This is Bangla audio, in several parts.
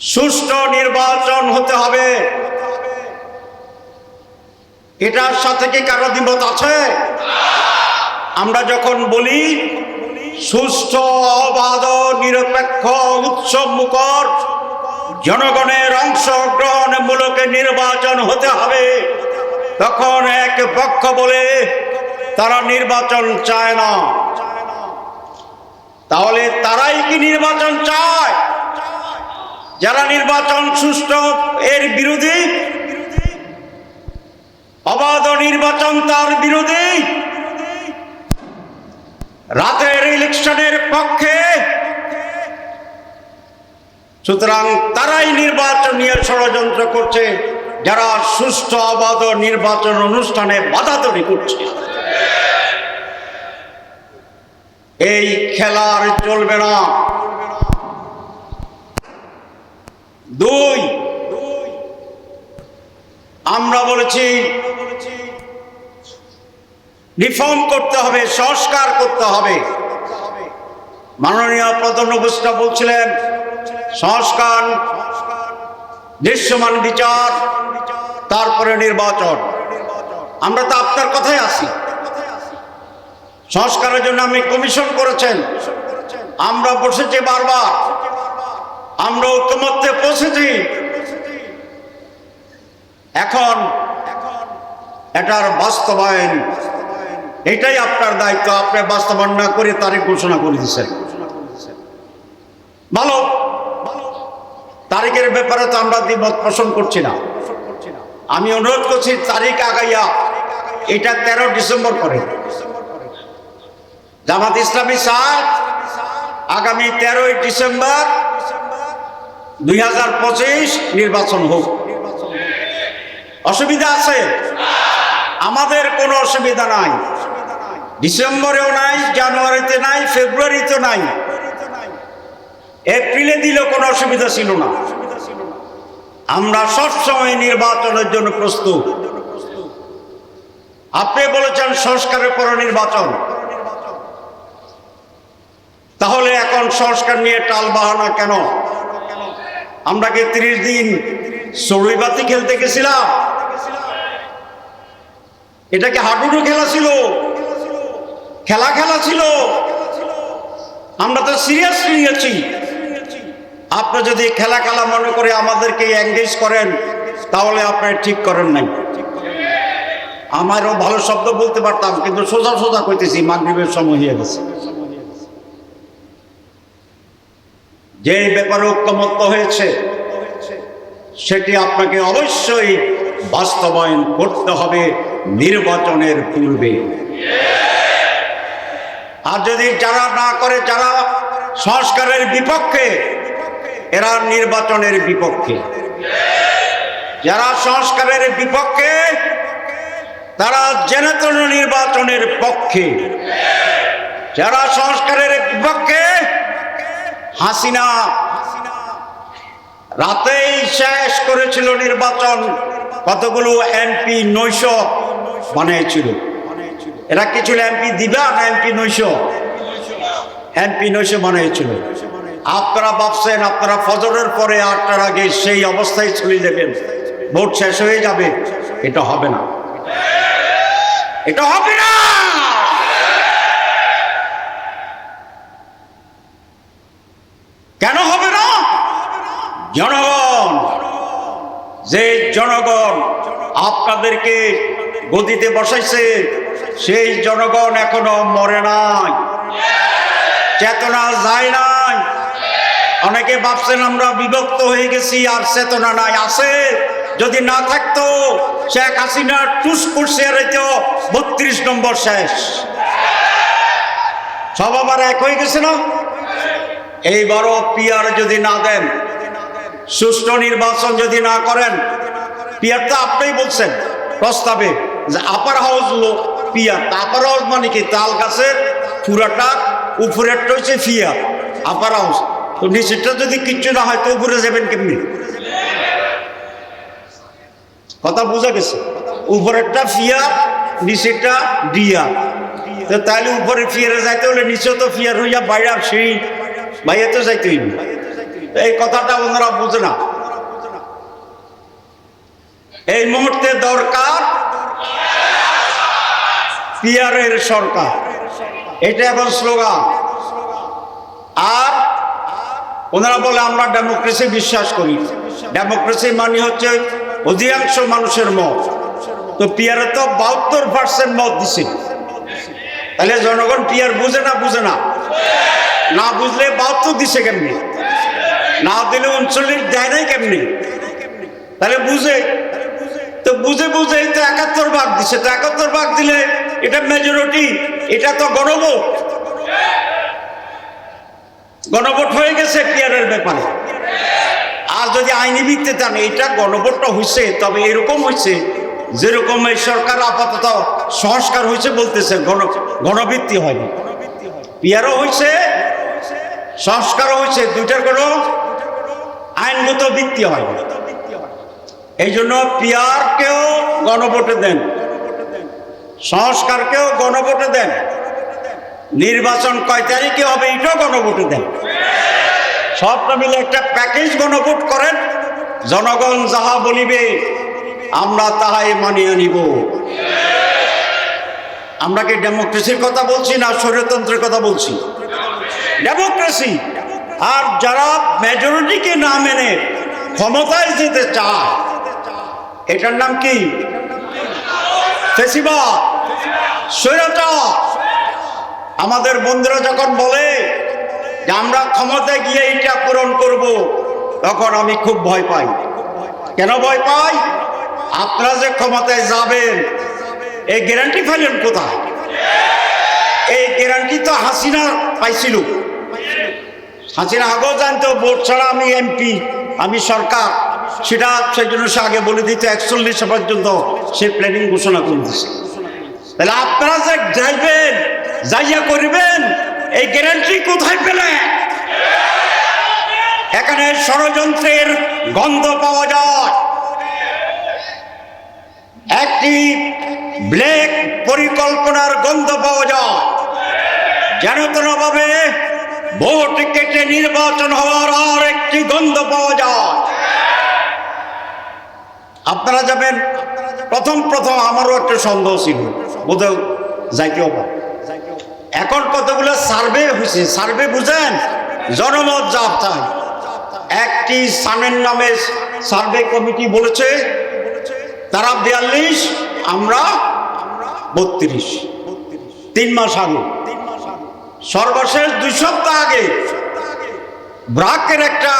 সুষ্ঠু নির্বাচন হতে হবে। এটার সাথে কি কারও দ্বিমত আছে? আমরা যখন বলি, সুষ্ঠ, অবাধ, নিরপেক্ষ, উৎসব মুখর, জনগণের অংশগ্রহণমূলক নির্বাচন হতে হবে। তখন এক পক্ষ বলে, তারা নির্বাচন চায় না। তাহলে তারাই কি নির্বাচন চায়? যারা নির্বাচন সুষ্ঠু এর বিরোধী, অবাধ নির্বাচন তার বিরোধী। রাতের ইলেকশনের পক্ষে সুতরাং তারাই নির্বাচন নিয়ে ষড়যন্ত্র করছে, যারা সুষ্ঠু, অবাধ নির্বাচন অনুষ্ঠানে বাধা তৈরি করছে। এই খেলার চলবে না। দুই। আমরা বলেছি রিফর্ম করতে হবে, সংস্কার করতে হবে। মাননীয় প্রধান উপস্থিত বলছিলেন, সংস্কার, দৃশ্যমান বিচার, তারপরে নির্বাচন। আমরা তো আপনার কথাই আছি। সংস্কারের জন্য আপনি কমিশন করেছেন। আমরা বসেছি বারবার। আমরা ঐক্যমত্যে পৌঁছেছি এখন এটার বাস্তবায়ন, এটাই আপনার দায়িত্ব। আপনি বাস্তবায়ন না করে তারিখ ঘোষণা করে দিচ্ছেন ভালো, তারিখের ব্যাপারে তো আমরা দ্বিমত পোষণ করছি না। আমি অনুরোধ করছি, তারিখ আগাইয়া, এটা তেরো ডিসেম্বর করে। জামাত ইসলামী সাত আগামী তেরোই ডিসেম্বর দুই হাজার পঁচিশ নির্বাচন হোক। অসুবিধা আছে? আমাদের কোনো অসুবিধা নাই। ডিসেম্বরেও নাই, জানুয়ারিতে নাই ফেব্রুয়ারিতে নাই। এপ্রিলে দিলেও কোনো অসুবিধা ছিল না। আমরা সবসময় নির্বাচনের জন্য প্রস্তুত। আপনি বলেছেন সংস্কারের পর নির্বাচন। তাহলে এখন সংস্কার নিয়ে টাল বাহানা কেন? আমরা কি ত্রিশ দিন সরুইবাতি খেলতে গেছিলাম। এটা কি হাডুডু খেলা ছিল। খেলা খেলা ছিল। আমরা তো সিরিয়াসলি নিয়েছি আপনি যদি খেলা খেলা মনে করে আমাদেরকে এঙ্গেজ করেন, তাহলে আপনি ঠিক করেন নাই। আমারও ভালো শব্দ বলতে পারতাম, কিন্তু সোজা সোজা কইতেছি, মাগরীবের সময় হয়ে গেছে। যে ব্যাপারে ঐক্যমত্য হয়েছে, সেটি আপনাকে অবশ্যই বাস্তবায়ন করতে হবে নির্বাচনের পূর্বে। আর যদি যারা না করে, যারা সংস্কারের বিপক্ষে, এরা নির্বাচনের বিপক্ষে। যারা সংস্কারের বিপক্ষে, তারা জেনেতন নির্বাচনের পক্ষে। যারা সংস্কারের বিপক্ষে হাসিনা রাতেই শেষ করেছিল নির্বাচন। কতগুলো এমপি নৈশ বানিয়েছিল? এরা কিছু এমপি দিবা না এমপি নৈশ? এমপি নৈশ বানিয়েছিল। আপনারা ভাবছেন, আপনারা ফজরের পরে আটটার আগে সেই অবস্থায় চলে যাবেন। ভোট শেষ হয়ে যাবে। এটা হবে না। এটা হবে না! কেন হবে না? জনগণ, যে জনগণ আপনাদেরকে গদিতে বসাইছে, সেই জনগণ এখনও মরে নাই। চেতনা যায় নাই। অনেকে ভাবছেন আমরা বিভক্ত হয়ে গেছি, আর চেতনা নাই। আছে, যদি না থাকতো, শেখ হাসিনা টুস করছে বত্রিশ নম্বর শেষ। সব আবার এক হয়ে গেছে না? এইবারও পিয়ার যদি না দেন, সুষ্ঠু নির্বাচন যদি না করেন পিয়ার তো আপনিই বলছেন প্রস্তাবে যে আপার হাউস লো পিয়ার আপার হাউস মানে কি? তাল গাছের পুরাটা উপরেরটা হচ্ছে ফিয়ার আপার হাউস তো নিচেরটা যদি কিচ্ছু না হয়, তো উপরে যাবেন কেমনি? কথা বোঝা গেছে? উপরেরটা ফিয়ার নিচেরটা ডিয়ার। তো তাহলে উপরে ফিয়ারে যাইতে হলে নিচে তো ফিয়ার হইয়া বাইরে সেই বাইরে তো যাইতে হইবে এই কথাটা ওনারা বুঝে না। এই মুহূর্তে দরকার পিয়ারের সরকার। এটা এখন স্লোগান। আর ওনারা বলে, আমরা ডেমোক্রেসি বিশ্বাস করি। ডেমোক্রেসি মানে হচ্ছে অধিকাংশ মানুষের মত। তো পিয়ারে তো বাহাত্তর পার্সেন্ট মত দিছে। তাহলে জনগণ পিয়ার বুঝে না বুঝে না? না বুঝলে বাহাত্তর দিছে কেমনি? না দিলে উনচল্লিশ দেয় নাই কেমনি? তাহলে বুঝে। তো বুঝে বুঝে তো একাত্তর ভাগ দিছে। তো একাত্তর ভাগ দিলে এটা মেজরিটি এটা তো গণভোট। গণভোট হয়ে গেছে পিয়ারের ব্যাপারে। আর যদি আইনি ভিত্তিতে দেন এটা গণভোটটা হয়েছে তবে এরকম হয়েছে যেরকম এই সরকার আপাতত সংস্কার হয়েছে বলতেছে, গণ গণভিত্তি হয়নি পিয়ারও হয়েছে সংস্কারও হয়েছে দুইটার কোনো আইনগত ভিত্তি হয় এই জন্য পিয়ারকেও গণভোটে দেন। সংস্কারকেও গণভোটে দেন। নির্বাচন কয় তারিখে হবে এটাও গণভোটে দেন। সবটা মিলে একটা প্যাকেজ গণভোট করেন। জনগণ যাহা বলিবে, আমরা তাহাই মানিয়ে নিব। আমরা কি ডেমোক্রেসির কথা বলছি না স্বৈরতন্ত্রের কথা বলছি? ডেমোক্রেসি আর যারা মেজরিটিকে না মেনে ক্ষমতায় যেতে চায়, এটার নাম কি? আমাদের বন্ধুরা যখন বলে যে আমরা ক্ষমতায় গিয়ে এটা পূরণ করব, তখন আমি খুব ভয় পাই। কেন ভয় পাই? আপনারা যে ক্ষমতায় যাবেন, এই গ্যারান্টি পাইলেন কোথায়? এই গ্যারান্টি তো হাসিনা পাইছিল। হাসিনা আগেও জানতো, ভোট ছাড়া আমি এমপি আমি সরকার। সেটা সেই জন্য সে আগে বলে দিত, একচল্লিশে পর্যন্ত সে প্ল্যানিং ঘোষণা করে দিছে তাহলে আপনারা যে যাইবেন, যাইয়া করবেন, এই গ্যারান্টি কোথায় পেলেন এখানে ষড়যন্ত্রের গন্ধ পাওয়া যায়। একটি ব্ল্যাক পরিকল্পনার গন্ধ পাওয়া যায়। যেন ভাবে ভোট কেটে নির্বাচন হওয়ার আর একটি গন্ধ পাওয়া যায়। আপনারা যাবেন, প্রথম প্রথম আমারও একটা সন্দেহ ছিল। বোধহয় যাইতে হবে এখন কতগুলো সার্ভে হয়েছে? সার্ভে বুঝেন? জনমত যা চাই একটি সানের নামে সার্ভে কমিটি বলেছে, তারা বিয়াল্লিশ, আমরা বত্রিশ। তিন মাস আগে। সর্বশেষ দুই সপ্তাহ আগে ব্রাকের একটা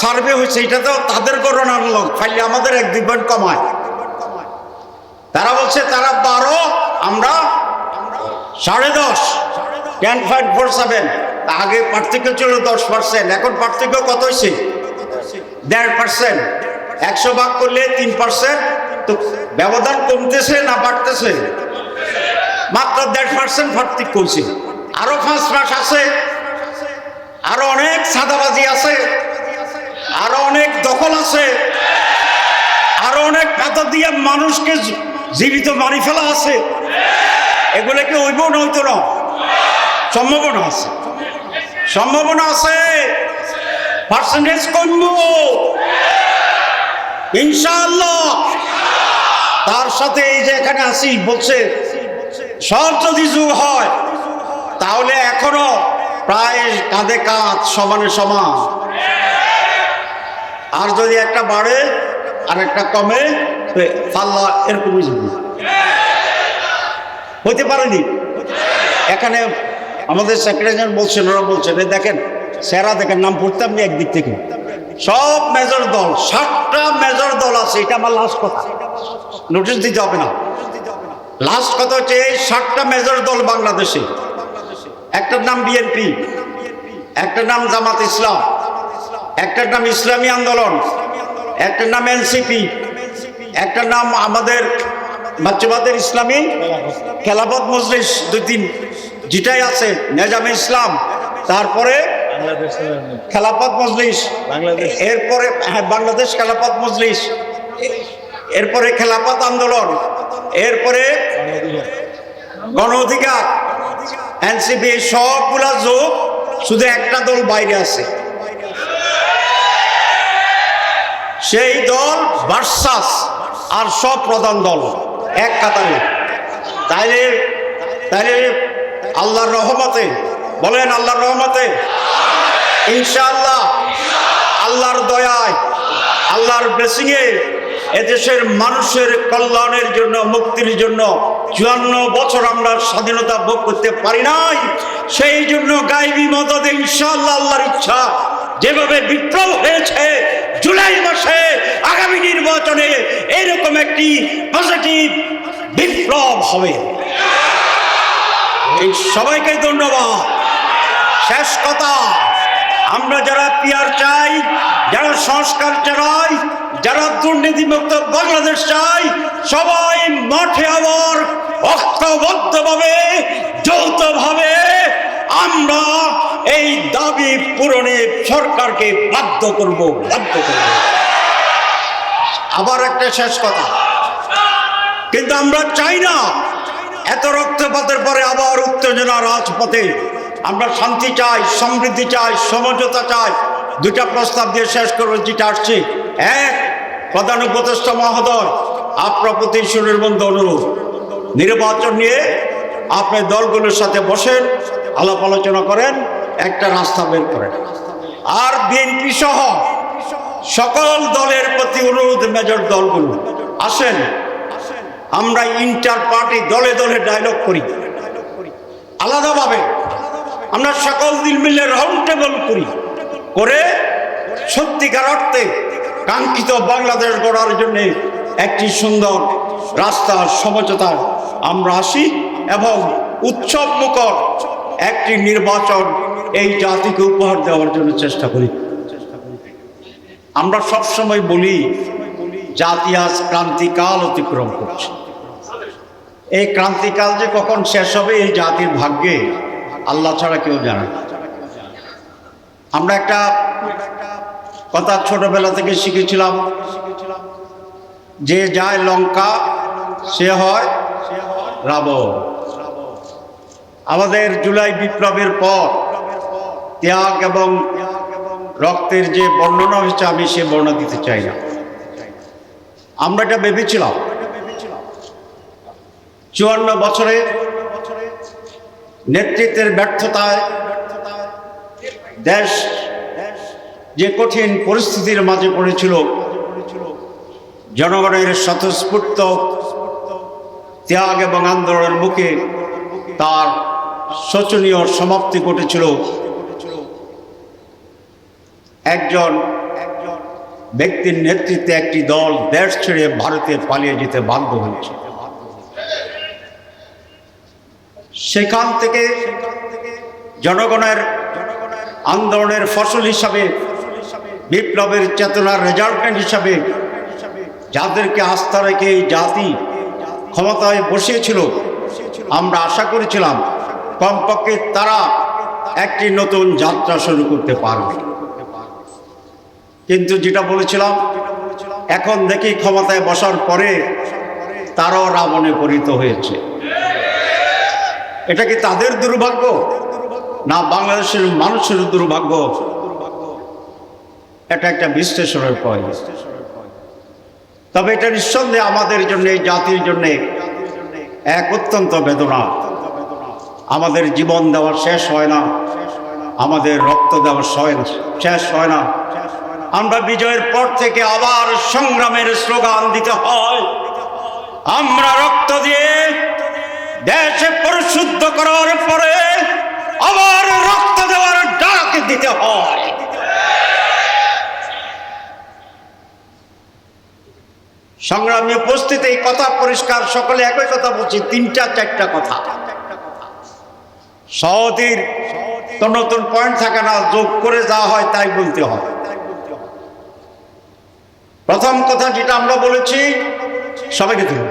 সার্ভে হয়েছে এটা তো তাদের করোনার লোক খালি আমাদের এক দুই পয়েন্ট কমায়। তারা বলছে, তারা বারো, আমরা সাড়ে দশ টেন পয়েন্ট ফোর সেভেন আগে পার্থক্য ছিল দশ পার্সেন্ট এখন পার্থক্য কত হয়েছে? দেড় পার্সেন্ট একশো ভাগ করলে তিন পার্সেন্ট তো ব্যবধান কমতেছে না বাড়তেছে? মাত্র দেড় পার্সেন্ট পার্থক্য হয়েছে। আরও পাঁচ মাস আছে, আরও অনেক সাদাবাজি আছে, আরও অনেক দখল আছে, আরও অনেক পাতা দিয়ে মানুষকে জীবিত মারি ফেলা আছে। এগুলো কি হইব না সম্ভাবনা আছে। সম্ভাবনা আছে। পার্সেন্টেজ কমব। ইনশাআল্লাহ। তার সাথে এই যে এখানে আসি, বলছে সব যদি যুগ হয়। তাহলে এখনও প্রায় কাঁধে কাঁধ, সমানে সমান। আর যদি একটা বাড়ে, আর একটা কমে পাল্লা এরকমই হইতে পারেনি? এখানে আমাদের সেক্রেটারি বলছেন, ওরা বলছেন দেখেন সেরা দেখেন, নাম পড়তাম না একদিক থেকে। সব মেজর দল ষাটটা মেজর দল আছে, এটা আমার লাস্ট কথা। নোটিশ দিতে হবে না। লাস্ট কথা হচ্ছে, এই মেজর দল বাংলাদেশে। একটার নাম বিএনপি একটার নাম জামাত ইসলাম একটার নাম ইসলামী আন্দোলন একটার নাম এনসিপি একটার নাম আমাদের বাচ্চাবাদের ইসলামী খেলাফত মজলিস দুই তিন যেটাই আছে নেজামে ইসলাম তারপরে খেলাফত মজলিস বাংলাদেশ। এরপরে হ্যাঁ বাংলাদেশ খেলাফত মজলিস এরপরে খেলাফত আন্দোলন এরপরে গণ অধিকার এনসিপি সবগুলা যোগ শুধু একটা দল বাইরে আছে। সেই দল ভার্সাস আর সব প্রধান দল এক কাতারে। তাইলে তাইলে আল্লাহর রহমতে, বলেন আল্লাহর রহমতে, ইনশাআল্লাহ, আল্লাহর দয়ায়, আল্লাহর ব্লেসিংয়ে এদেশের মানুষের কল্যাণের জন্য, মুক্তির জন্য চুয়ান্ন বছর আমরা স্বাধীনতা ভোগ করতে পারি নাই। সেই জন্য গাইবি মদদে ইনশাআল্লাহ আল্লাহর ইচ্ছা যেভাবে বিপ্লব হয়েছে, জুলাই মাসে আগামী নির্বাচনে এরকম একটি পজিটিভ বিপ্লব হবে। এই সবাইকে ধন্যবাদ। শেষ কথা। আমরা যারা পিয়ার চাই, যারা সংস্কার চাই যারা দুর্নীতিমুক্ত বাংলাদেশ চাই, সবাই মাঠে আবার ঐক্যবদ্ধভাবে, যৌথভাবে আমরা এই দাবি পূরণে সরকারকে বাধ্য করব বাধ্য করব। আবার একটা শেষ কথা। কিন্তু আমরা চাই না, এত রক্তপাতের পরে আবার উত্তেজনা রাজপথে আমরা শান্তি চাই, সমৃদ্ধি চাই, সমঝোতা চাই। দুটা প্রস্তাব দিয়ে শেষ করব, যেটা আসছে। এক, প্রধান উপদেষ্টা মহোদয়, আপনার প্রতি সুনির্বন্ধ অনুরোধ। নির্বাচন নিয়ে আপনি দলগুলোর সাথে বসেন, আলাপ আলোচনা করেন, একটা রাস্তা বের করেন। আর বিএনপি সহ সকল দলের প্রতি অনুরোধ মেজর দলগুলো। আসেন, আমরা ইন্টার পার্টি দলে দলে ডায়লগ করি। আলাদাভাবে আমরা সকল দিল মিলে রাউন্ড টেবল করি। করে সত্যিকার অর্থে কাঙ্ক্ষিত বাংলাদেশ গড়ার জন্য একটি সুন্দর রাস্তা সমঝোতা আমরা আসি এবং উৎসব মুখর একটি নির্বাচন এই জাতিকে উপহার দেওয়ার জন্য চেষ্টা করি। আমরা সবসময় বলি, জাতি আজ ক্রান্তিকাল অতিক্রম করছে। এই ক্রান্তিকাল যে কখন শেষ হবে এই জাতির ভাগ্যে আল্লাহ ছাড়া কেউ জানে না। আমরা একটা কথা ছোটবেলা থেকে শিখেছিলাম যে যায় লঙ্কা সে হয় রাবণ। আমাদের জুলাই বিপ্লবের পর ত্যাগ এবং রক্তের যে বর্ণনা হয়েছে, আমি সে বর্ণনা দিতে চাই না। আমরা এটা ভেবেছিলাম। চুয়ান্ন বছরে নেতৃত্বের ব্যর্থতায় দেশ যে কঠিন পরিস্থিতির মাঝে পড়েছিল, জনগণের স্বতঃস্ফূর্ত ত্যাগ এবং আন্দোলনের মুখে তার শোচনীয় সমাপ্তি ঘটেছিল। একজন ব্যক্তির নেতৃত্বে একটি দল দেশ ছেড়ে ভারতে পালিয়ে যেতে বাধ্য হয়েছে সেখান থেকে জনগণের আন্দোলনের ফসল হিসাবে, বিপ্লবের চেতনার রেজাল্টেন্ট হিসাবে যাদেরকে আস্থা রেখে এই জাতি ক্ষমতায় বসিয়েছিল, আমরা আশা করেছিলাম কমপক্ষে তারা একটি নতুন যাত্রা শুরু করতে পারবে। কিন্তু যেটা বলেছিলাম, এখন দেখি ক্ষমতায় বসার পরে তারাও রাবণে পরিণত হয়েছে। এটা কি তাদের দুর্ভাগ্য? না বাংলাদেশের মানুষের দুর্ভাগ্য? এটা একটা বিশ্লেষণের পয়েন্ট তবে এটা নিঃসন্দেহে আমাদের জন্য, এই জাতির জন্য এক অত্যন্ত বেদনা। আমাদের জীবন দেওয়ার শেষ হয় না। আমাদের রক্ত দেওয়ার শেষ হয় না। আমরা বিজয়ের পর থেকে আবার সংগ্রামের স্লোগান দিতে হয়। আমরা রক্ত দিয়ে দেশে পরিশুদ্ধ করার পরে আবার রক্ত দেওয়ার ডাক দিতে হয়। সংগ্রামী উপস্থিত এই কথা পরিষ্কার, সকলে একই কথা বলছি, তিনটা, চারটা কথা। সহদির তো নতুন পয়েন্ট থাকে না, যোগ করে যা হয় তাই বলতে হয়। প্রথম কথা যেটা আমরা বলেছি, সবাইকে ধরুন